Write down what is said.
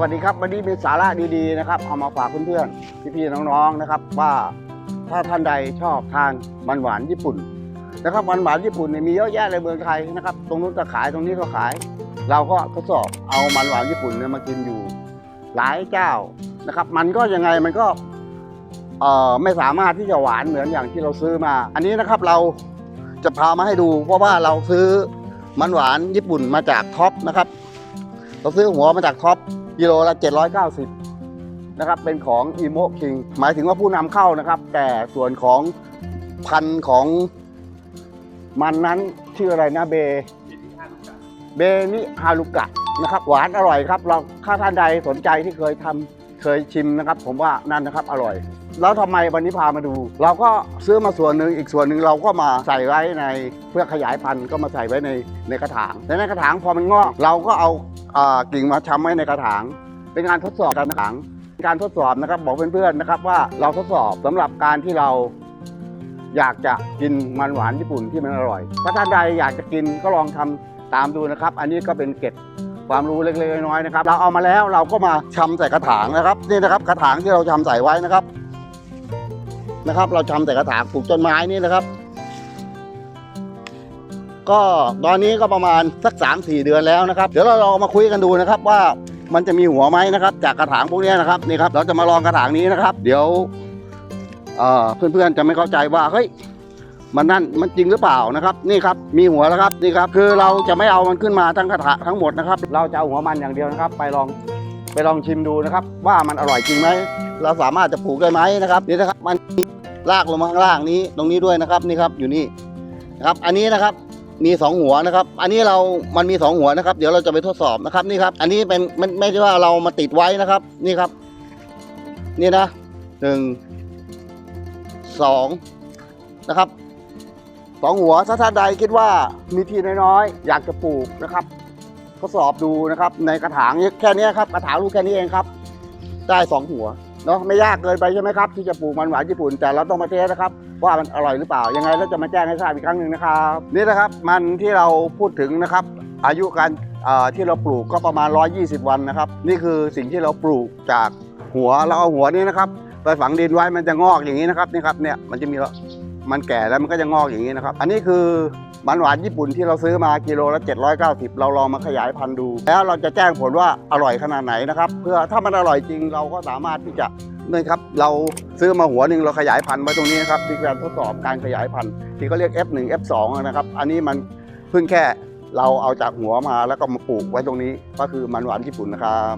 วัสดีครับวันนี้มีสาระดีๆนะครับ เอามาฝากเพื่อนๆพี่ๆน้องๆนะครับ ว่าถ้าท่านใดชอบทานมันหวานญี่ปุ่นนะครับมันหวานญี่ปุ่นเนี่ยมีเยอะแยะในเมืองไทยนะครับ ตรงนู้นก็ขายตรงนี้ก็ขาย เราก็ทดสอบเอามันหวานญี่ปุ่นเนี่ยมากินอยู่ หลายเจ้านะครับ มันก็ยังไงมันก็เอ่อไม่สามารถที่จะหวานเหมือนอย่างที่เราซื้อมา อันนี้นะครับเราจะพามาให้ดู เพราะว่าเราซื้อมันหวานญี่ปุ่นมาจากท็อปนะครับ เราซื้อหัวมาจากท็อป กิโลละ 790นะครับเป็นของอีโมคิงหมายถึงว่าผู้นำเข้านะครับ แต่ส่วนของพันธุ์ของมันนั้นชื่ออะไรนะเบเบนิฮารุกะนะครับ หวานอร่อยครับเราถ้าท่านใดสนใจที่เคยทำเคยชิมนะครับ ผมว่านั่นนะครับอร่อย แล้วทำไมวันนี้พามาดู เราก็ซื้อมาส่วนหนึ่งอีกส่วนหนึ่งเราก็มาใส่ไว้ในเพื่อขยายพันธุ์ก็มาใส่ไว้ในในกระถางและในกระถางพอมันงอก เราก็เอา กิ่งมาช้ำไว้ในกระถาง เป็นการทดสอบการถางการทดสอบนะครับบอกเพื่อนๆนะครับว่าเราทดสอบสำหรับการที่เราอยากจะกินมันหวานญี่ปุ่นที่มันอร่อย ถ้าท่านใดอยากจะกินก็ลองทำตามดูนะครับ อันนี้ก็เป็นเก็ดความรู้เล็กๆน้อยๆนะครับ เราเอามาแล้วเราก็มาชำใส่กระถางนะครับ นี่นะครับกระถางที่เราชำใส่ไว้นะครับนะครับ เราชำใส่กระถางปลูกต้นไม้นี่นะครับ ก็ตอนนี้ก็ประมาณสักสามสี่เดือนแล้วนะครับ เดี๋ยวเราลองมาคุยกันดูนะครับว่ามันจะมีหัวไหมนะครับ จากกระถางพวกนี้นะครับนี่ครับ เราจะมาลองกระถางนี้นะครับ เดี๋ยวเอ่อเพื่อนๆจะไม่เข้าใจว่าเฮ้ยมันนั่นมันจริงหรือเปล่านะครับ นี่ครับมีหัวแล้วครับนี่ครับคือเราจะไม่เอามันขึ้นมาทั้งกระถางทั้งหมดนะครับ เราจะเอาหัวมันอย่างเดียวนะครับ ไปลองไปลองชิมดูนะครับ ว่ามันอร่อยจริงไหมเราสามารถจะปลูกได้ไหมนะครับนี่นะครับ มันมีรากลงมาข้างล่างนี้ตรงนี้ด้วยนะครับนี่ครับอยู่นี่นะครับ อันนี้นะครับ มีสองหัวนะครับ อันนี้เรามันมีสองหัวนะครับ เดี๋ยวเราจะไปทดสอบนะครับนี่ครับ อันนี้เป็นมันไม่ใช่ว่าเรามาติดไว้นะครับ นี่ครับ นี่นะหนึ่งสองนะครับสองหัวถ้าท่านใดคิดว่ามีที่น้อยๆอยากจะปลูกนะครับทดสอบดูนะครับ ในกระถางแค่นี้ครับกระถางลูกแค่นี้เองครับ ได้สองหัวเนาะไม่ยากเกินไปใช่ไหมครับ ที่จะปลูกมันหวานญี่ปุ่นแต่เราต้องมาเทสนะครับ ว่ามันอร่อยหรือเปล่า ยังไงเราจะมาแจ้งให้ทราบอีกครั้งหนึ่งนะครับ นี่นะครับมันที่เราพูดถึงนะครับ อายุการที่เราปลูกก็ประมาณ 120 วันนะครับ นี่คือสิ่งที่เราปลูกจากหัวเราเอาหัวนี้นะครับไปฝังดินไว้มันจะงอกอย่างนี้นะครับนี่ครับเนี่ยมันจะมีมันแก่แล้วมันก็จะงอกอย่างนี้นะครับ อันนี้คือมันหวานญี่ปุ่นที่เราซื้อมากิโลละ 790 เราลองมาขยายพันธุ์ดู แล้วเราจะแจ้งผลว่าอร่อยขนาดไหนนะครับ เพื่อถ้ามันอร่อยจริงเราก็สามารถที่จะ นี่ครับเราซื้อมาหัวหนึ่งเราขยายพันธุ์ไว้ตรงนี้นะครับที่การทดสอบการขยายพันธุ์ที่เขาเรียก F1 F2 นะครับ อันนี้มันเพิ่งแค่เราเอาจากหัวมาแล้วก็มาปลูกไว้ตรงนี้ก็คือมันหวานญี่ปุ่นนะครับ